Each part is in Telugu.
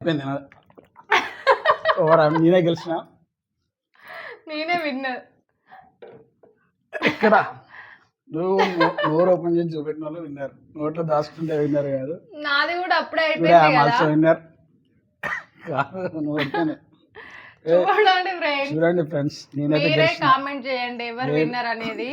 అయిపోయింది ఓవర్ నేనే గెలిచిన. నేనే విన్నర్. ఇక్కడ నువ్వు నోరు ఓపెన్ చేసి చూపెట్టిన వాళ్ళు విన్నారు. నోట్లో దాచుకుంటే విన్నారు కాదు. నాది కూడా అప్పుడే అయిపోయింది కదా. విన్నర్. నువ్వు చూడండి ఫ్రెండ్స్ చూడండి ఫ్రెండ్స్ మీరే కామెంట్ చేయండి ఎవరు నేను- విన్నర్ అనేది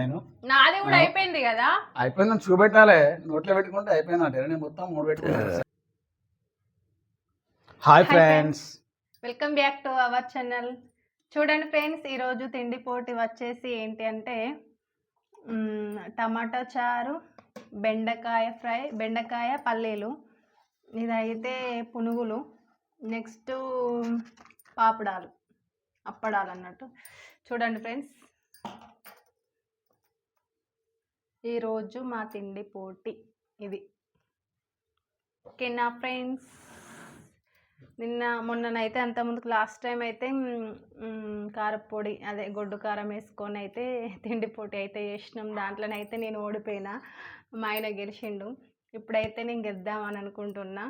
నేను. నాది కూడా అయిపోయింది కదా. అయిపోయిందని చూపెట్టాలి. నోట్లో పెట్టుకుంటే అయిపోయిందంటే. నేను మొత్తం మూడు పెట్టుకున్నాను hi friends welcome back to our channel చూడండి ఫ్రెండ్స్ ఈరోజు తిండి పోటీ వచ్చేసి ఏంటి అంటే టమాటా చారు బెండకాయ ఫ్రై బెండకాయ పల్లీలు ఇదైతే పునుగులు నెక్స్ట్ పాపడాలు అప్పడాలు అన్నట్టు. చూడండి ఫ్రెండ్స్ ఈరోజు మా తిండి పోటీ ఇది. ఓకేనా ఫ్రెండ్స్ నిన్న మొన్ననైతే అంతకుముందుకు లాస్ట్ టైం అయితే కారపొడి అదే గొడ్డు కారం వేసుకొని అయితే తిండి పోటీ అయితే చేసినాం. దాంట్లోనైతే నేను ఓడిపోయినా మా ఆయన గెలిచిండు. ఇప్పుడైతే నేను గెద్దామని అనుకుంటున్నా.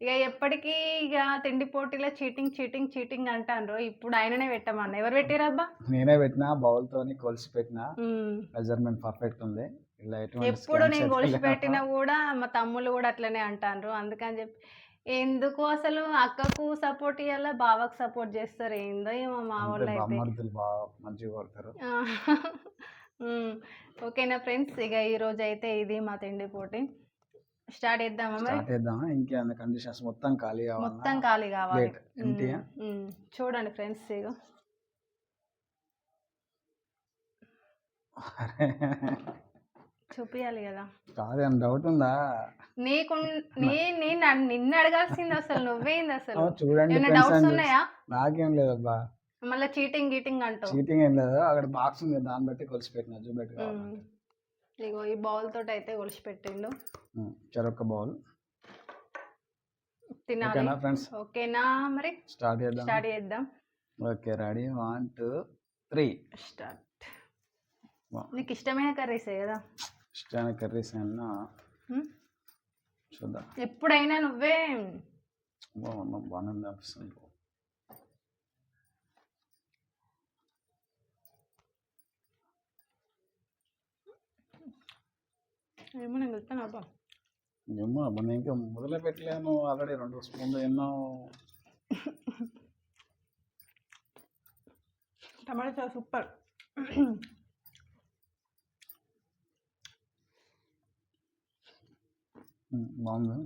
ఇక ఎప్పటికీ ఇక తిండి పోటీలో చీటింగ్ చీటింగ్ చీటింగ్ అంటారు ఇప్పుడు ఆయననే పెట్టమన్న. ఎవరు పెట్టారబ్బా నేనే పెట్టిన బౌల్ తోని కొలిసి పెట్టిన మెజర్మెంట్ పర్ఫెక్ట్ ఉంది. ఎప్పుడు నేను లేవు. పెట్టినా కూడా మా తమ్ముళ్ళు కూడా అట్లనే అంటారు అందుకని చెప్పి ఎందుకు అసలు అక్కకు సపోర్ట్ ఇవ్వాలా బావకు సపోర్ట్ చేస్తారు ఏందో ఏమో మా వాళ్ళు అయితే ఓకేనా ఫ్రెండ్స్ ఇక ఈ రోజు అయితే ఇది మా తిండి పోటీ. స్టార్ట్ చేద్దామా స్టార్ట్ కండిషన్స్? మొత్తం ఖాళీ మొత్తం ఖాళీ కావాలి. చూడండి ఫ్రెండ్స్ ఇక చూపించాలి కదా. కాదేం డౌట్ ఉందా? నీకు నీ నేను నన్ను- అడగాల్సింది అసలు నువ్వేంది అసలు? చూడండి డౌట్స్ ఉన్నాయా? నాకేం లేదబ్బా మళ్ళీ చీటింగ్ గీటింగ్ అంటావు చీటింగ్ ఏం లేదు. అక్కడ బాక్స్ ఉంది. దాన్ని బట్టి కొలిసి పెట్టిన చూపెట్టు. ఇగో ఈ బౌల్ తోటి అయితే ఒలిచి పెట్టిండు చెరొక్క బౌల్ తినాలి. ఫ్రెండ్స్ ఓకేనా మరి? స్టార్ట్ చేద్దాం స్టార్ట్ చేద్దాం. Okay ready one two three start నీకు ఇష్టమైన కర్రీసే కదా? ఇష్టమైన కర్రీస్ అన్నా? చూద్దాం. ఎప్పుడైనా నువ్వే బాగున్నా బాగానే అనిపిస్తుంది ఏమో నేను వెళ్తాను అబ్బా. ఏమో అబ్బా నేను ఇంకా మొదలు పెట్టలేను. ఆల్రెడీ రెండు స్పూన్లు ఎన్నో టమాటా చాలా సూపర్. బాగుంది.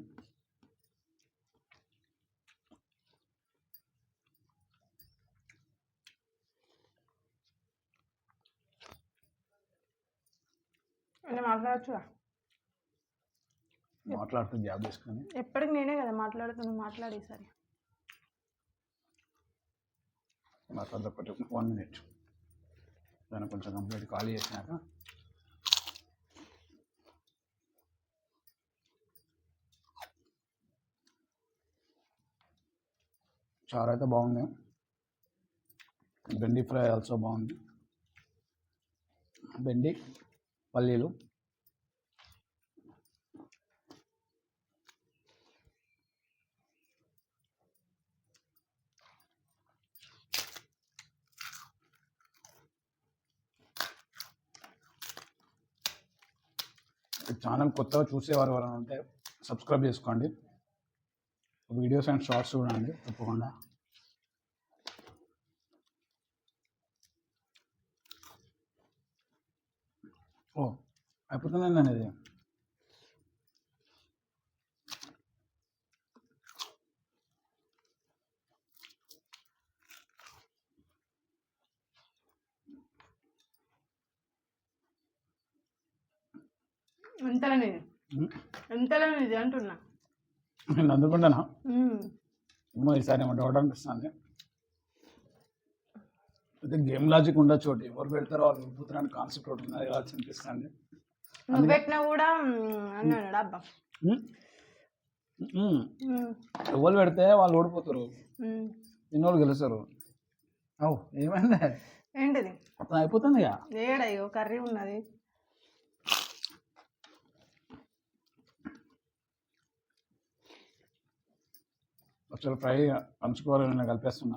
నేను మాట్లాడచ్చుగా? మాట్లాడుతూ జాబ్ చేసుకొని. ఎప్పటికి నేనే కదా మాట్లాడుతున్నా మాట్లాడే సరే. మాట్లాడదు ఒకటి వన్ మినిట్. దాన్ని కొంచెం కంప్లీట్ ఖాళీ చేసినాక చారు అయితే బాగుంది. బెండి ఫ్రై ఆల్సో బాగుంది. బెండి పల్లీలు. ఛానల్ కొత్తగా చూసేవారు ఎవరైనా ఉంటే సబ్స్క్రైబ్ చేసుకోండి. వీడియోస్ అండ్ షార్ట్స్ చూడండి తప్పకుండా. ఓ అయిపోతుందండి అనేది ఎంతలో నేను ఎంతలో ఇది అంటున్నా. నేను అందుకుంటానా? ఉమ్. ఏమో ఈసారి ఏమో డౌట్ అనిపిస్తుంది. అయితే గేమ్ లాజిక్ ఉండొచ్చు చోటు ఎవరు పెడతారో వాళ్ళు ఓడిపోతారని కాన్సెప్ట్ ఒకటి ఉన్నది ఇలా అనిపిస్తుంది. నువ్వు పెట్టినా కూడా అన్నాడు అబ్బా. ఎవరు పెడితే వాళ్ళు ఓడిపోతారు. ఉమ్. ఇన్నోళ్ళు గెలుస్తారు. అవు ఏమైంది? ఏంటిది? అయిపోతుంది ఇక. ఏడయ్యో కర్రీ ఉన్నది. ఒకసారి ఫ్రై పంచుకోవాలని నేను కలిపేస్తున్నా.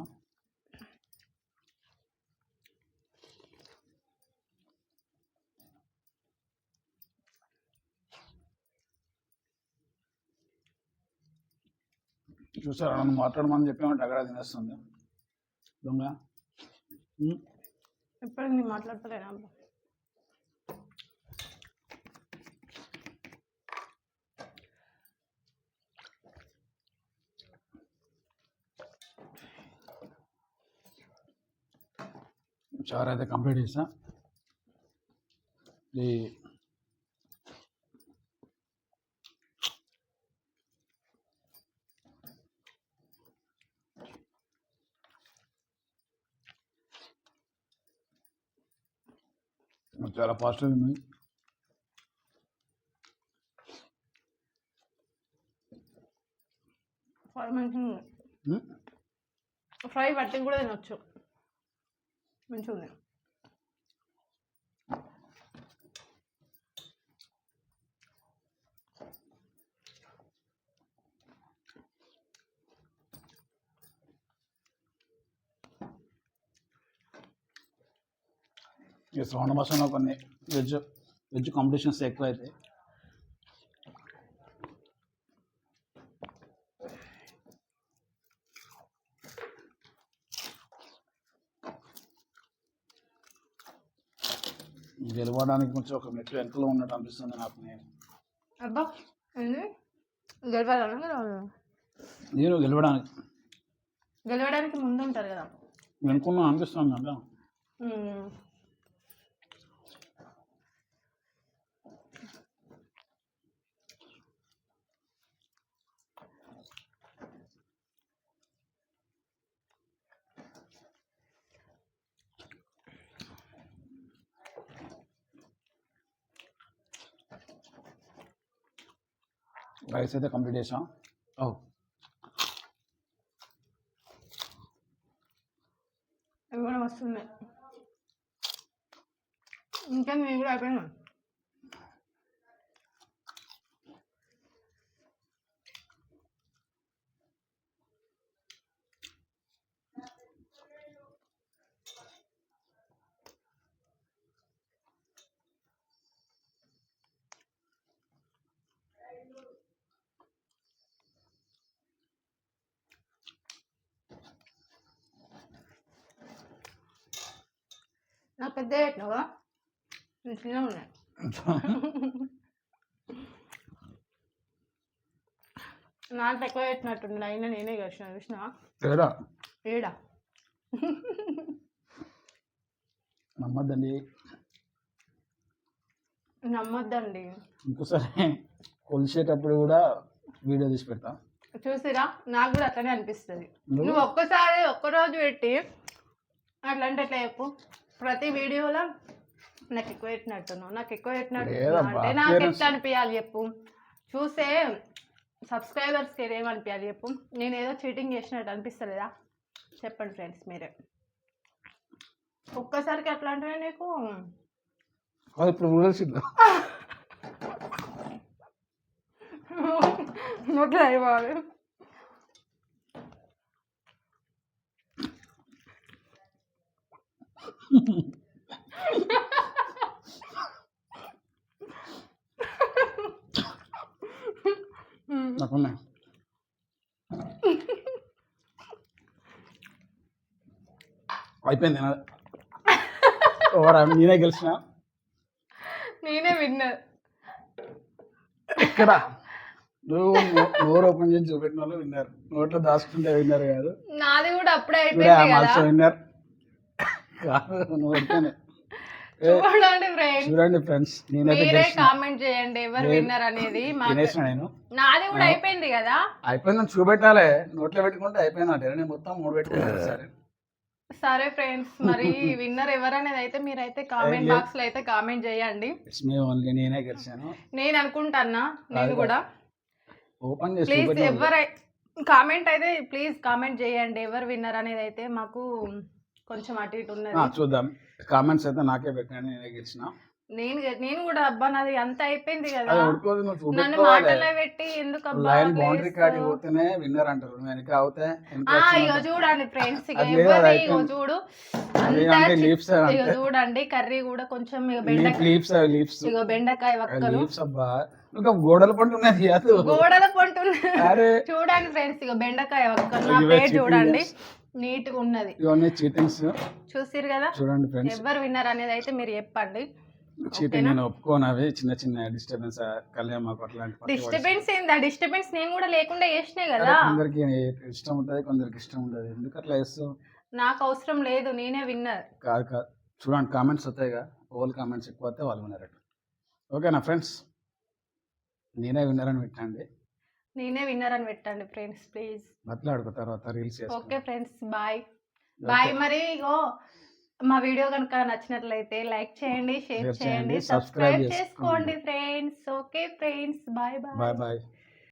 చూసారా నన్ను మాట్లాడమని చెప్పామంటే అక్కడ తినేస్తుంది. దొంగ? ఎప్పుడు నేను మాట్లాడతలేనా? చారు అయితే కంప్లీట్ చేసా ఇది చాలా ఉంది ఉమ్. ఫ్రై పట్టి కూడా తినొచ్చు. మంచిగా ఉంది ఈ శ్రవణ మాసంలో కొన్ని వెజ్ వెజ్ కాంపిటీషన్స్ ఎక్కువ అవుతాయి గెలవడానికి కొంచెం ఒక మెట్లు వెనుకలో ఉన్నట్టు అనిపిస్తుంది నాకు నేను. అబ్బా గెలవాలన్నా నేను గెలవడానికి. గెలవడానికి ముందు ఉంటారు కదా. వెనుకున్నా అనిపిస్తుంది అంటే రైస్ అయితే కంప్లీట్ చేసాం. ఓ. అవి కూడా వస్తున్నాయి. ఇంకా నేను కూడా అయిపోయినా పెద్ద పెట్టినావా? చిన్న ఉన్నాయి. నాకు ఎక్కువ పెట్టినట్టుంది అయినా నేనే కలిసిన చూసిన తేడా ఏడా? నమ్మద్దండి. నమ్మొద్దండి. ఇంకోసారి కొలిసేటప్పుడు కూడా వీడియో తీసి పెడతా. చూసిరా? నాకు కూడా అట్లనే అనిపిస్తుంది. నువ్వు? ఒక్కసారి ఒక్కరోజు పెట్టి అట్లా అంటే ఎట్లా చెప్పు? ప్రతి వీడియోలో నాకు ఎక్కువ పెట్టినట్టున్నావు నాకు ఎక్కువ పెట్టినట్టు అంటే నాకు ఎట్లా అనిపించాలి చెప్పు. చూస్తే సబ్స్క్రైబర్స్కి ఏమనిపించాలి చెప్పు. నేను ఏదో చీటింగ్ చేసినట్టు అనిపిస్తలేదా? చెప్పండి ఫ్రెండ్స్ మీరే. ఒక్కసారికి ఎట్లా అంటే నీకు నోట్లో అయిపోవాలి నాకున్నాయి అయిపోయింది ఓరా నేనే గెలిచిన నేనే విన్నర్ ఇక్కడ నువ్వు నోరు ఓపెన్ చేసి చూపెట్టిన వాళ్ళు విన్నారు నోట్లో దాచుకుంటే విన్నారు కాదు నాది కూడా అప్పుడే అయిపోయింది కదా విన్నర్ కాదు నువ్వు ఓడిపోయినావు. ఏ, చూడండి ఫ్రెండ్స్ చూడండి ఫ్రెండ్స్ మీరే కామెంట్ చేయండి ఎవరు నేను- విన్నర్ అనేది. నేను. నాది కూడా అయిపోయింది కదా? అయిపోయిందని చూపెట్టాలి. నోట్లో పెట్టుకుంటే అయిపోయిందంటే నేను మొత్తం మూడు పెట్టుకున్నాను సరే. సరే. ఫ్రెండ్స్ మరి విన్నర్ ఎవరనేది అయితే మీరైతే కామెంట్ లేదు. బాక్స్లో అయితే కామెంట్ చేయండి. ఇట్స్ మీ ఓన్లీ నేనే గెలిచాను. నేను అనుకుంటానా నేను. కూడా. ఓపెన్ చేసి ప్లీజ్ ఎవరై కామెంట్ అయితే ప్లీజ్ కామెంట్ చేయండి. ఎవరు విన్నర్ అనేది అయితే మాకు కొంచెం అటు ఇటు ఉన్నది. చూద్దాం. కామెంట్స్ అయితే నాకే పెట్టాను నేనే గెలిచిన. నేను నేను కూడా అబ్బా నాది అంత అయిపోయింది కదా. నన్ను మాటల్లో పెట్టి ఎందుకు అబ్బా లైన్ బౌండరీ చేస్తావు? పోతేనే విన్నర్ అంటారు. వెనక అవుతే ఇగో చూడండి ఫ్రెండ్స్ ఇగో. చూడు. ఇగో చూడండి. కర్రీ కూడా కొంచెం లీఫ్ బెండకాయ లీవ్స్ ఇగో బెండకాయ వక్కలు లీవ్స్ అబ్బా. ఇంకా గోడల పంట ఉన్నది గోడల అరే. చూడండి ఫ్రెండ్స్ ఇక బెండకాయ వక్కలు నా ప్లేట్ చూడండి. నీట్గా ఉన్నది. ఇవన్నీ చీటింగ్స్ చూసిరు కదా? చూడండి ఫ్రెండ్స్. ఎవరు విన్నర్ అనేది అయితే మీరు చెప్పండి. చీటింగ్ నేను ఒప్పుకోను అవి. చిన్న చిన్న డిస్టర్బెన్స్ కళ్యాణ్ మాకు అట్లాంటి డిస్టర్బెన్స్ ఏంది? ఆ డిస్టర్బెన్స్ నేను కూడా లేకుండా చేసినాయి కదా? కొందరికి ఇష్టం ఉంటుంది కొందరికి ఇష్టం ఉండదు. ఎందుకు అట్లా చేస్తావు? నాకు అవసరం లేదు నేనే విన్నర్. కాదు కాదు. చూడండి కామెంట్స్ వస్తాయిగా. ఓల్ కామెంట్స్ ఎక్కువ వస్తే వాళ్ళు వినరట ఓకేనా ఫ్రెండ్స్? నేనే విన్నరని పెట్టండి. నేనే విన్నర్ అని పెట్టండి ఫ్రెండ్స్ ప్లీజ్ బట్లాడుకో తర్వాత reels okay friends bye bye మరి ఇగో మా వీడియో కనుక నచ్చినట్లయితే లైక్ చేయండి షేర్ చేయండి సబ్స్క్రైబ్ చేసుకోండి. Friends okay friends bye bye bye